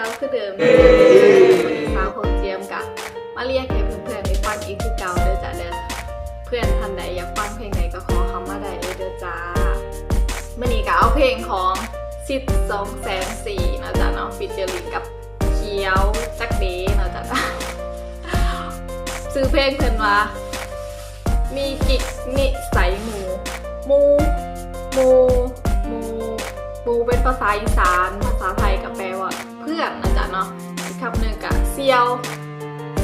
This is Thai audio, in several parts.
ก่าคือเดิมเลยวันนี้สาวผมเจียมกับมาเรียกให้เพื่อนๆไปฟังอีกคือเก่าเด้อจ้ะเด้อเพื่อนท่านใดอยากฟังเพลงไหนก็ขอคำมาได้เลยเด้อจ้ามื่อนี้ก็เอาเพลงของซิดสองแสนสี่นะจ๊ะเนาะฟิเจอริงกับเคียวจักเดนะจ๊ะซื้อเพลงเพิ่นว่ามีกิกนิสัยหมูหมูหมููเป็นภาษาอีสาน ภาษาไทยก็แปลว่าเพื่อนนะจ๊ะเนาะอีกคำหนึ่งก็เซียว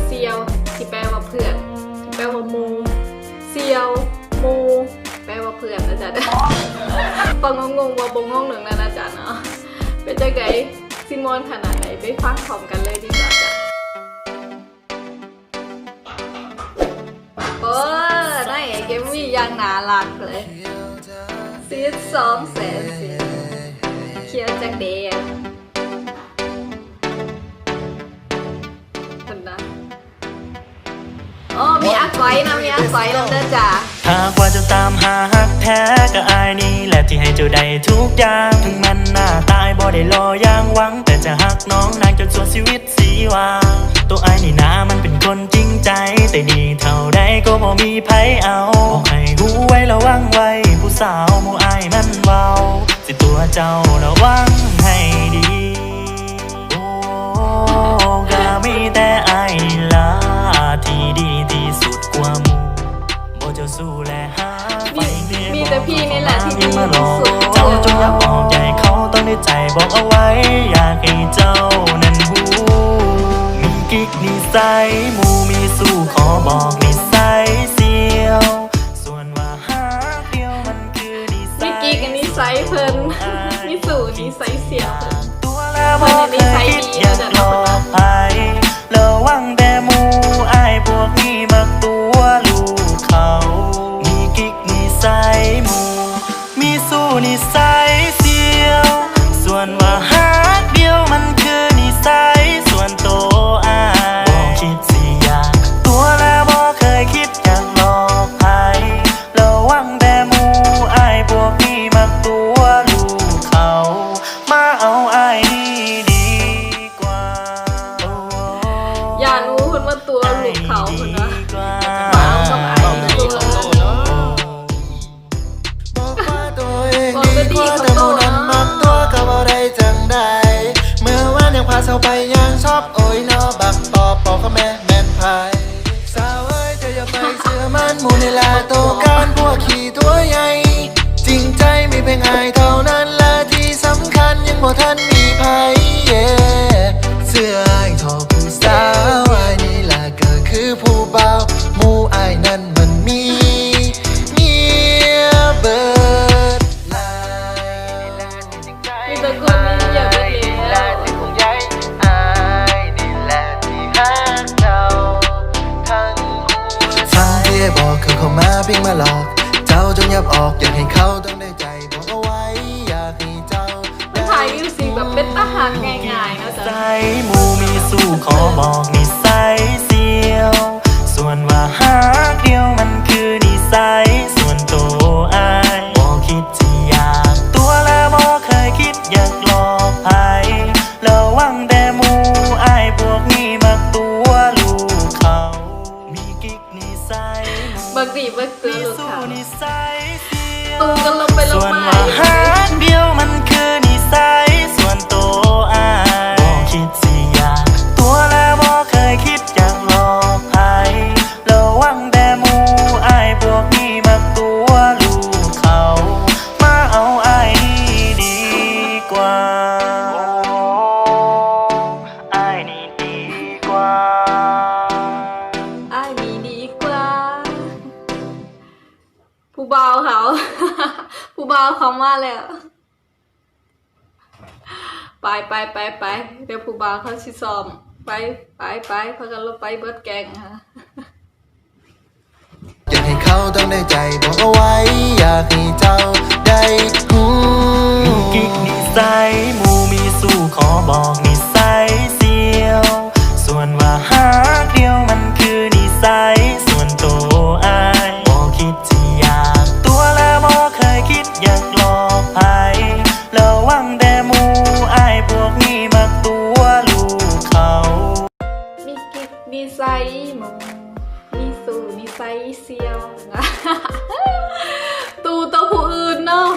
เซียว ที่แปลว่าเพื่อน ที่แปลว่ามูเซียวมูแปลว่าเพื่อนนะจ๊ะเด้อฟังงงๆว่าบงงงหนึ่งนะนะจ๊ะเนาะเป็นจังไงซิมอนขนาดไหนไปฟังพร้อมกันเลยดีกว่าจ้ะโอ้ได้ไงเกมมี่ยังน่ารักเลยซีดสองแสนสี เคียวจากเดียคนนะโอ้มีอักไว้นะมีอักไว้แล้วเด้อจ้ะหากว่าจะตามหาฮักแท้ก็อายนี่แหละที่ให้เจ้าได้ทุกอย่างถึงมันหน้าตายบ่ได้รออย่างหวัง แต่จะหักน้องนางจนส่วนชีวิตสีวางตัวอายนี่นามันเป็นคนจริงใจ แต่ดีเท่าใดก็บ่มีไผเอาบอกให้หูไว้ระวังไว้ ผู้สาวหมู่อายมันเว้าสิตัว เจ้าระวังให้ดี โอ้ก็มีแต่อายนี่ล่ะที่ดีที่สุดกว่าหมู่บ่เจ้าสู้และหาไปเรียมีแต่พี่นี่แหละที่ดีมาหลอกที่สุดเจ้าจงอย่าบอกใจเขาต้องได้ใจบอกเอาไว้ อยากให้เจ้านั้นหูมีกิ๊กนิสัยหมูมีสู้ขอบอกนิสัยเสียวส่วนว่าหาเดียวมันคือนิสัมียกีกันนิสัยเพิ่น บอกเคยคิดอยากหลอกไประวังแต่หมูอายพวกนี้มักตัว วานยังพาไปยังชอบโอ้ยนอบักปอปอก็แม่แม่นพายสาวเอ้ยเจะอย่าไปเชื่อมันหมูในลาโตการพวกขี้ เขามาเพียงมาหลอก เจ้าจงยับออกอยากให้เขาต้องได้ใจบอกเอาไว้อยากให้เจ้ามันถ่ายมิวสิกแบบเป็นทหารง่ายๆนะนิจ๊ะสัยหมูมีสู้ขอบอกนิสัยเสียว ส่วนว่าหากเดียวมันคือนิสัย มูบักดีบักตือมีลูกสู้เขานิสัยเสียวตูกันลงไปลส่งวนมา บ่าวเขาผู้บ่าวเขามาแล้ว ไปไปไปไปเดี๋ยวผู้บ่าวเขาชิซ้อม ไปไปไปพากันลงไปเบิร์ดแกงค่ะอยากให้เขาต้องได้ใจบอกเอาไว้ อยากให้เจ้าได้หู อยากหลอกไอ้ระวังแต่มูไอ้พวกนี้มักตัวลูกเขามีกิบมีไซหมูมีสูมีไซเซียวนะตูตัวผู้อื่นเนาะ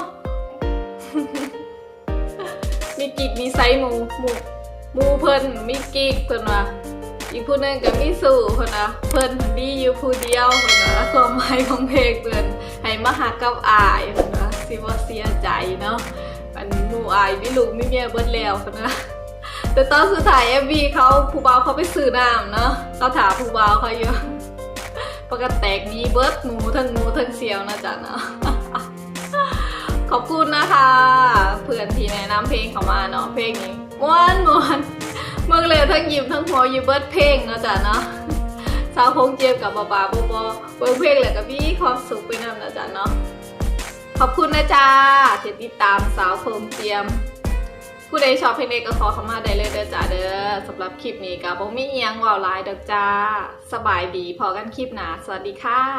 มีกิกมีไซหมูมูมูเพิ่นมีกิกเพิ่นว่าอีกผู้นึงกับมิสูคนนะเพิ่นดีอยู่ผู้เดียวคนนะแล้วามหมายของเพลงเพิ่นให้มหากับอาย สิบ่เสียใจเนาะมันหมู่อายมีลูกมีเมียเบิดแล้วนว่าแต่ตอนสุดท้ายเอฟบีเขาผู้บ่าวเขาไปซื้อน้ำเนาะเขาถามผู้บ่าวเขาอยู่ปกติแตกมีเบิร์ดหมูทั้งหมูทั้งเซียวนะจ๊ะเนาะขอบคุณนะคะ เพื่อนที่แนะนำเพลงเขามาเนาะเพลงนี้ม้วนม้วนเมื่อเลยทั้งยิ้มทั้งหัวอยู่เบิร์ดเพลงเนาะจ๊ะเนาะสาวคงเจียมกับบาบาบอบอเบิร์ดเพลงแหละก็มีความสุขไปนำนะจ๊ะเนาะ ขอบคุณนะจ๊ะที่ติดตามสาวคงเจียม ผู้ใดชอบเพลงเอกก็ขอเข้ามาได้เลยเด้อจ้าเด้อสำหรับคลิปนี้ก็บ่มีเอียงว่าวลายดอกจ้า สบายดีพอกันคลิปหนาสวัสดีค่ะ